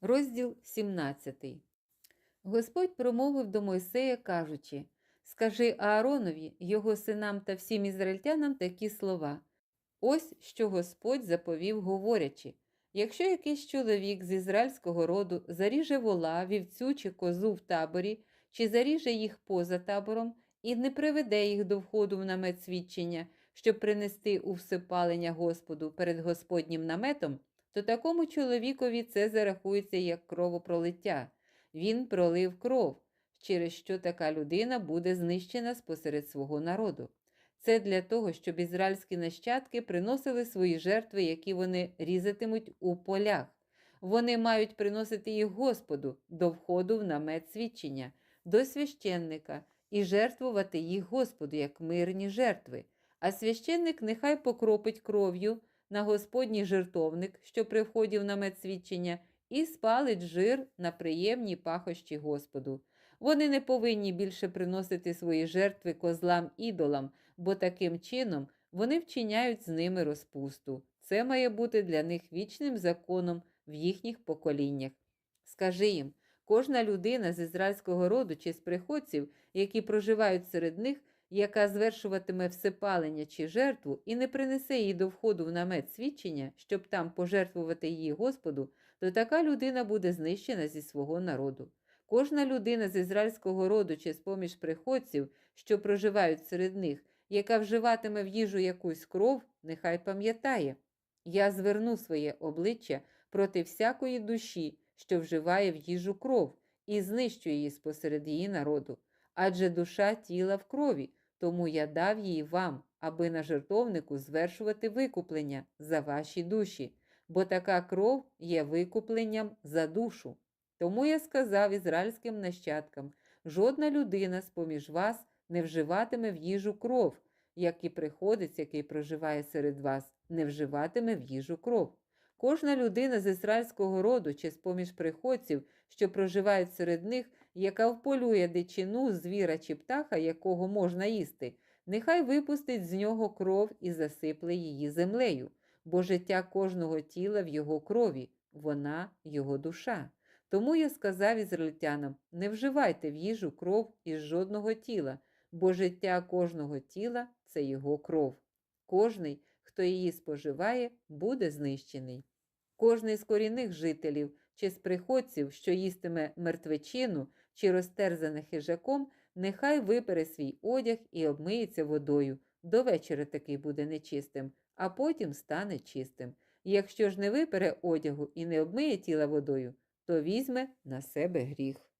Розділ 17. Господь промовив до Мойсея, кажучи: Скажи Ааронові, його синам та всім ізраїльтянам такі слова. Ось що Господь заповів, говорячи: якщо якийсь чоловік з ізраїльського роду заріже вола, вівцю чи козу в таборі, чи заріже їх поза табором і не приведе їх до входу в намет свідчення, щоб принести у всепалення Господу перед Господнім наметом, то такому чоловікові це зарахується як кровопролиття. Він пролив кров, через що така людина буде знищена спосеред свого народу. Це для того, щоб ізраїльські нащадки приносили свої жертви, які вони різатимуть у полях. Вони мають приносити їх Господу до входу в намет свідчення, до священника і жертвувати їх Господу як мирні жертви. А священник нехай покропить кров'ю на Господній жертовник, що при вході в намет свідчення, і спалить жир на приємній пахощі Господу. Вони не повинні більше приносити свої жертви козлам ідолам, бо таким чином вони вчиняють з ними розпусту. Це має бути для них вічним законом в їхніх поколіннях. Скажи їм, кожна людина з ізраїльського роду чи з приходців, які проживають серед них, яка звершуватиме всепалення чи жертву і не принесе її до входу в намет свідчення, щоб там пожертвувати її Господу, то така людина буде знищена зі свого народу. Кожна людина з ізраїльського роду чи з поміж приходців, що проживають серед них, яка вживатиме в їжу якусь кров, нехай пам'ятає. Я зверну своє обличчя проти всякої душі, що вживає в їжу кров, і знищу її спосеред її народу. Адже душа тіла в крові, тому я дав її вам, аби на жертовнику звершувати викуплення за ваші душі, бо така кров є викупленням за душу. Тому я сказав ізраїльським нащадкам: жодна людина з поміж вас не вживатиме в їжу кров, як і приходець, який проживає серед вас, не вживатиме в їжу кров. Кожна людина з ізраїльського роду чи з поміж приходців, що проживають серед них, яка вполює дичину, звіра чи птаха, якого можна їсти, нехай випустить з нього кров і засипле її землею, бо життя кожного тіла в його крові, вона його душа. Тому я сказав ізраїльтянам: не вживайте в їжу кров із жодного тіла, бо життя кожного тіла це його кров. Кожний, хто її споживає, буде знищений. Кожний з корінних жителів чи з приходців, що їстиме мертвечину чи розтерзане хижаком, нехай випере свій одяг і обмиється водою. До вечора такий буде нечистим, а потім стане чистим. Якщо ж не випере одягу і не обмиє тіла водою, то візьме на себе гріх.